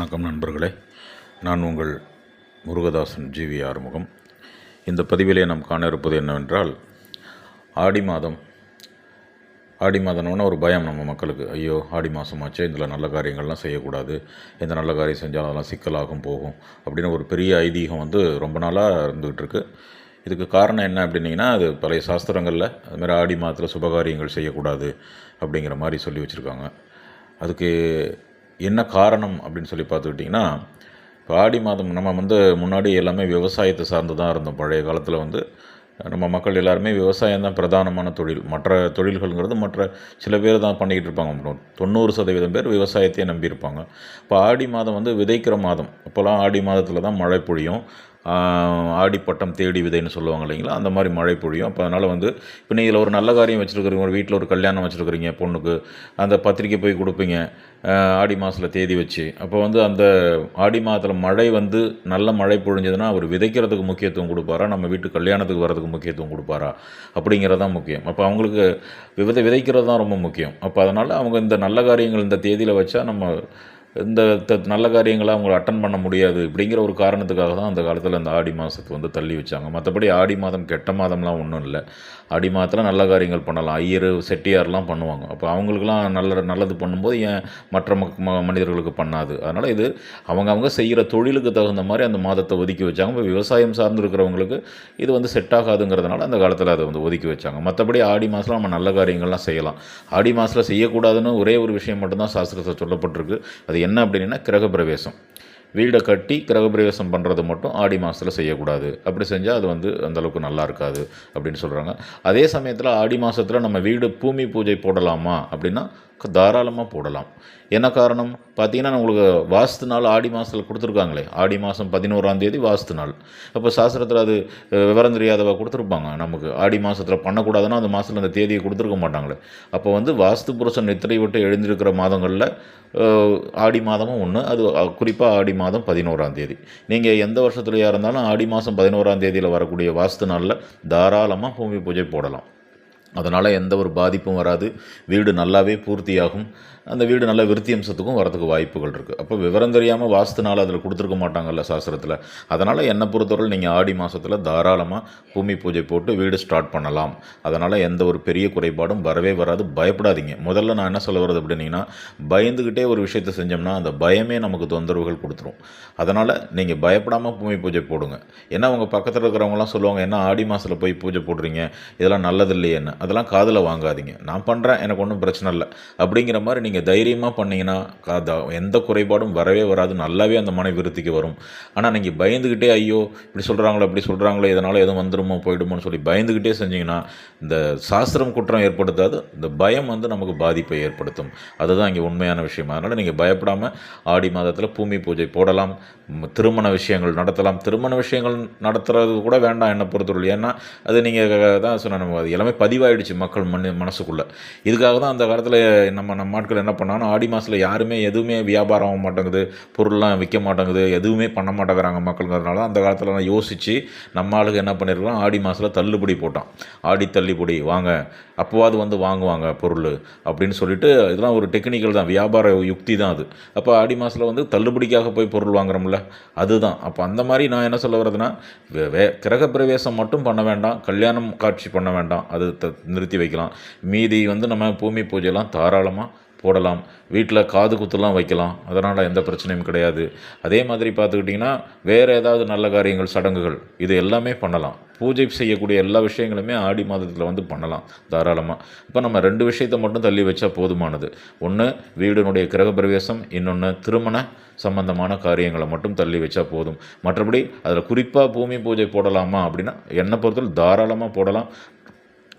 வணக்கம் நண்பர்களே. நான் உங்கள் முருகதாசன் ஜிவி ஆறுமுகம். இந்த பதிவிலே நாம் காண இருப்பது என்னவென்றால் ஆடி மாதம் ஆடி மாதம்னா ஒரு பயம் நம்ம மக்களுக்கு. ஐயோ ஆடி மாதமாச்சே இதில் நல்ல காரியங்கள்லாம் செய்யக்கூடாது எந்த நல்ல காரியம் செஞ்சாலும் அதெல்லாம் சிக்கலாகும் போகும் அப்படின்னு ஒரு பெரிய ஐதீகம் வந்து ரொம்ப நாளாக இருந்துகிட்டு இருக்குது இதுக்கு காரணம் என்ன அப்படின்னீங்கன்னா அது பழைய சாஸ்திரங்களில் அதுமாதிரி ஆடி மாதத்தில் சுபகாரியங்கள் செய்யக்கூடாது அப்படிங்கிற மாதிரி சொல்லி வச்சுருக்காங்க. அதுக்கு என்ன காரணம் அப்படின்னு சொல்லி பார்த்துக்கிட்டிங்கன்னா இப்போ ஆடி மாதம் நம்ம வந்து முன்னாடி எல்லாமே விவசாயத்தை சார்ந்து தான் இருந்தோம். பழைய காலத்தில் வந்து நம்ம மக்கள் எல்லாருமே விவசாயம் தான் பிரதானமான தொழில். மற்ற தொழில்கள்ங்கிறது மற்ற சில பேர் தான் பண்ணிக்கிட்டு இருப்பாங்க. தொண்ணூறு சதவீதம் பேர் விவசாயத்தையே நம்பியிருப்பாங்க இப்போ ஆடி மாதம் வந்து விதைக்கிற மாதம். அப்போல்லாம் ஆடி மாதத்தில் தான் மழை பொழியும். ஆடிப்பட்டம் தேடி விதைன்னு சொல்லுவாங்க இல்லைங்களா? அந்த மாதிரி மழை பொழியும். அப்போ அதனால் வந்து இப்போ நீங்கள் இதில் ஒரு நல்ல காரியம் வச்சுருக்குறீங்க. ஒரு வீட்டில் ஒரு கல்யாணம் வச்சுருக்குறீங்க பொண்ணுக்கு. அந்த பத்திரிக்கை போய் கொடுப்பீங்க. ஆடி மாதத்தில் தேதி வச்சு. அப்போ வந்து அந்த ஆடி மாதத்தில் மழை வந்து நல்ல மழை பொழிஞ்சதுன்னா அவர் விதைக்கிறதுக்கு முக்கியத்துவம் கொடுப்பாரா? நம்ம வீட்டு கல்யாணத்துக்கு வரதுக்கு முக்கியத்துவம் கொடுப்பாரா? அப்படிங்கிறது தான் முக்கியம். அப்போ அவங்களுக்கு விதை விதைக்கிறது தான் ரொம்ப முக்கியம். அப்போ அதனால் அவங்க இந்த நல்ல காரியங்கள் இந்த தேதியில் வச்சா நம்ம இந்த த நல்ல காரியங்களை அவங்க அட்டன் பண்ண முடியாது இப்படிங்கிற ஒரு காரணத்துக்காக தான் அந்த காலத்தில் அந்த ஆடி மாதத்தை வந்து தள்ளி வச்சாங்க. மற்றபடி ஆடி மாதம் கெட்ட மாதம்லாம் ஒன்றும் இல்லை. ஆடி மாதத்தில் நல்ல காரியங்கள் பண்ணலாம். ஐயர் செட்டியார்லாம் பண்ணுவாங்க. அப்போ அவங்களுக்குலாம் நல்ல நல்லது பண்ணும்போது ஏன் மற்ற மக் மனிதர்களுக்கு பண்ணாது? அதனால் இது அவங்க அவங்க செய்கிற தொழிலுக்கு தகுந்த மாதிரி அந்த மாதத்தை ஒதுக்கி வச்சாங்க. இப்போ விவசாயம் சார்ந்து இருக்கிறவங்களுக்கு இது வந்து செட் ஆகாதுங்கிறதுனால அந்த காலத்தில் அதை வந்து ஒதுக்கி வச்சாங்க. மற்றபடி ஆடி மாதத்தில் நம்ம நல்ல காரியங்கள்லாம் செய்யலாம். ஆடி மாதத்தில் செய்யக்கூடாதுன்னு ஒரே ஒரு விஷயம் மட்டும்தான் சாஸ்திரத்தில் சொல்லப்பட்டிருக்கு. அது என்ன அப்படின்னா கிரகப்பிரவேசம். வீடை கட்டி கிரகப்பிரவேசம் பண்ணுறது மட்டும் ஆடி மாதத்தில் செய்யக்கூடாது. அப்படி செஞ்சால் அது வந்து அந்தளவுக்கு நல்லா இருக்காது அப்படின்னு சொல்கிறாங்க அதே சமயத்தில் ஆடி மாதத்தில் நம்ம வீடு பூமி பூஜை போடலாமா அப்படின்னா தாராளமாக போடலாம். என்ன காரணம்? பார்த்தீங்கன்னா உங்களுக்கு வாஸ்து நாள் ஆடி மாதத்தில் கொடுத்துருக்காங்களே. ஆடி மாதம் பதினோராம் தேதி வாஸ்து நாள். அப்போ சாஸ்திரத்தில் அது விவரம் தெரியாதவா கொடுத்துருப்பாங்க. நமக்கு ஆடி மாதத்தில் பண்ணக்கூடாதுன்னா அந்த மாதத்தில் அந்த தேதியை கொடுத்துருக்க மாட்டாங்களே. அப்போ வந்து வாஸ்து புருஷன் நித்திரை விட்டு எழுந்திருக்கிற மாதங்களில் ஆடி மாதமும் ஒன்று அது குறிப்பாக ஆடி மாதம் பதினோராம் தேதி. நீங்கள் எந்த வருஷத்துலையாக இருந்தாலும் ஆடி மாதம் பதினோராம் தேதியில் வரக்கூடிய வாஸ்து நாளில் தாராளமாக பூமி பூஜை போடலாம். அதனால் எந்த ஒரு பாதிப்பும் வராது. வீடு நல்லாவே பூர்த்தியாகும். அந்த வீடு நல்ல விருத்தி அம்சத்துக்கும் வரதுக்கு வாய்ப்புகள் இருக்குது அப்போ விவரம் தெரியாமல் வாஸ்துனால் அதில் கொடுத்துருக்க மாட்டாங்கல்ல சாஸ்திரத்தில். அதனால் என்னை பொறுத்தவரை நீங்கள் ஆடி மாதத்தில் தாராளமாக பூமி பூஜை போட்டு வீடு ஸ்டார்ட் பண்ணலாம். அதனால் எந்த ஒரு பெரிய குறைபாடும் வரவே வராது. பயப்படாதீங்க. முதல்ல நான் என்ன சொல்ல வர்றது அப்படின்னீங்கன்னா பயந்துக்கிட்டே ஒரு விஷயத்தை செஞ்சோம்னா அந்த பயமே நமக்கு தொந்தரவுகள் கொடுத்துரும். அதனால் நீங்கள் பயப்படாமல் பூமி பூஜை போடுங்க. ஏன்னா அவங்க பக்கத்தில் இருக்கிறவங்களாம் சொல்லுவாங்க என்ன ஆடி மாதத்தில் போய் பூஜை போடுறீங்க? இதெல்லாம் நல்லது இல்லையேன்னு. அதெல்லாம் காதில் வாங்காதீங்க. நான் பண்ணுறேன் எனக்கு ஒன்றும் பிரச்சனை இல்லை. அப்படிங்கிற மாதிரி நீங்கள் தைரியமாக பண்ணிங்கன்னா காதா எந்த குறைபாடும் வரவே வராது. நல்லாவே அந்த மனை விருத்திக்கு வரும். ஆனால் நீங்கள் பயந்துக்கிட்டே ஐயோ இப்படி சொல்கிறாங்களோ இப்படி சொல்கிறாங்களோ இதனால் எதுவும் வந்துடுமோ போயிடுமோன்னு சொல்லி பயந்துக்கிட்டே செஞ்சிங்கன்னா இந்த சாஸ்திரம் குற்றம் ஏற்படுத்தாது. இந்த பயம் வந்து நமக்கு பாதிப்பை ஏற்படுத்தும். அதுதான் இங்கே உண்மையான விஷயம். அதனால் நீங்கள் பயப்படாமல் ஆடி மாதத்தில் பூமி பூஜை போடலாம். திருமண விஷயங்கள் நடத்தலாம். திருமண விஷயங்கள் நடத்துறது கூட வேண்டாம் என்னை பொறுத்தவரை ஏன்னா அது நீங்கள் தான் சொன்ன அது எல்லாமே பதிவாக இதாகிடுச்சு மக்கள் மண் மனசுக்குள்ளே. இதுக்காக தான் அந்த காலத்தில் நம்ம நம்ம ஆட்கள் என்ன பண்ணாலும் ஆடி மாதத்தில் யாருமே எதுவுமே வியாபாரம் ஆக மாட்டேங்குது பொருள்லாம் விற்க மாட்டேங்குது எதுவுமே பண்ண மாட்டேங்கிறாங்க மக்களுங்கிறதுனால அந்த காலத்தில் நான் யோசித்து நம்ம ஆளுக்கு என்ன பண்ணியிருக்கோம் ஆடி மாதத்தில் தள்ளுபடி போட்டான். ஆடி தள்ளுபடி வாங்க அப்போவாது வந்து வாங்குவாங்க பொருள் அப்படின்னு சொல்லிட்டு இதெல்லாம் ஒரு டெக்னிக்கல் தான் வியாபார யுக்தி தான் அது. அப்போ ஆடி மாதத்தில் வந்து தள்ளுபடிக்காக போய் பொருள் வாங்குறோம்ல அதுதான். அப்போ அந்த மாதிரி நான் என்ன சொல்ல வர்றதுன்னா வே கிரகப்பிரவேசம் மட்டும் பண்ண வேண்டாம் கல்யாணம் காட்சி பண்ண வேண்டாம் அது த நிறுத்தி வைக்கலாம். மீதி வந்து நம்ம பூமி பூஜையெல்லாம் தாராளமாக போடலாம். வீட்டில் காது குத்துலாம் வைக்கலாம். அதனால் எந்த பிரச்சனையும் கிடையாது. அதே மாதிரி பார்த்துக்கிட்டிங்கன்னா வேறு ஏதாவது நல்ல காரியங்கள் சடங்குகள் இது எல்லாமே பண்ணலாம். பூஜை செய்யக்கூடிய எல்லா விஷயங்களுமே ஆடி மாதத்தில் வந்து பண்ணலாம் தாராளமாக இப்போ நம்ம ரெண்டு விஷயத்தை மட்டும் தள்ளி வச்சா போதுமானது. ஒன்று வீடினுடைய கிரகப்பிரவேசம் இன்னொன்று திருமண சம்பந்தமான காரியங்களை மட்டும் தள்ளி வச்சா போதும். மற்றபடி அதில் குறிப்பாக பூமி பூஜை போடலாமா அப்படின்னா என்னை பொறுத்தவரை தாராளமாக போடலாம்.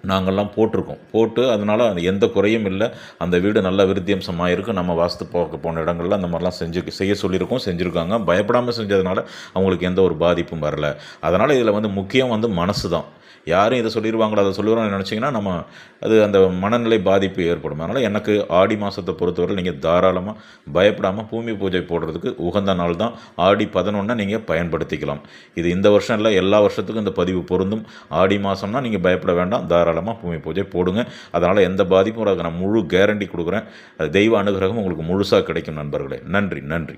நாங்கள்லாம் போட்டிருக்கோம். போட்டு அதனால் அது எந்த குறையும் இல்லை. அந்த வீடு நல்ல விருத்தியம்சமாக இருக்குது நம்ம வாஸ்து போக போன இடங்கள்ல அந்த மாதிரிலாம் செஞ்சு செய்ய சொல்லியிருக்கோம் செஞ்சுருக்காங்க. பயப்படாமல் செஞ்சதுனால அவங்களுக்கு எந்த ஒரு பாதிப்பும் வரல. அதனால் இதில் வந்து முக்கியம் வந்து மனசு தான். யாரும் இதை சொல்லிடுவாங்களோ அதை சொல்லிடுவாங்கன்னு நினச்சிங்கன்னா நம்ம அது அந்த மனநிலை பாதிப்பு ஏற்படும். அதனால் எனக்கு ஆடி மாதத்தை பொறுத்தவரை நீங்கள் தாராளமாக பயப்படாமல் பூமி பூஜை போடுறதுக்கு உகந்த நாள் தான். ஆடி பதினொன்றை நீங்கள் பயன்படுத்திக்கலாம். இது இந்த வருஷம் இல்லை எல்லா வருஷத்துக்கும் இந்த பதிவு பொருந்தும். ஆடி மாதம்னா நீங்கள் பயப்பட வேண்டாம். தாராளம் தாராளமாக பூமி பூஜை போடுங்க. அதனால் எந்த பாதிப்பும் வராது. நான் முழு கேரண்டி கொடுக்குறேன். அது தெய்வ அனுகிரகம் உங்களுக்கு முழுசாக கிடைக்கும் நண்பர்களே. நன்றி நன்றி.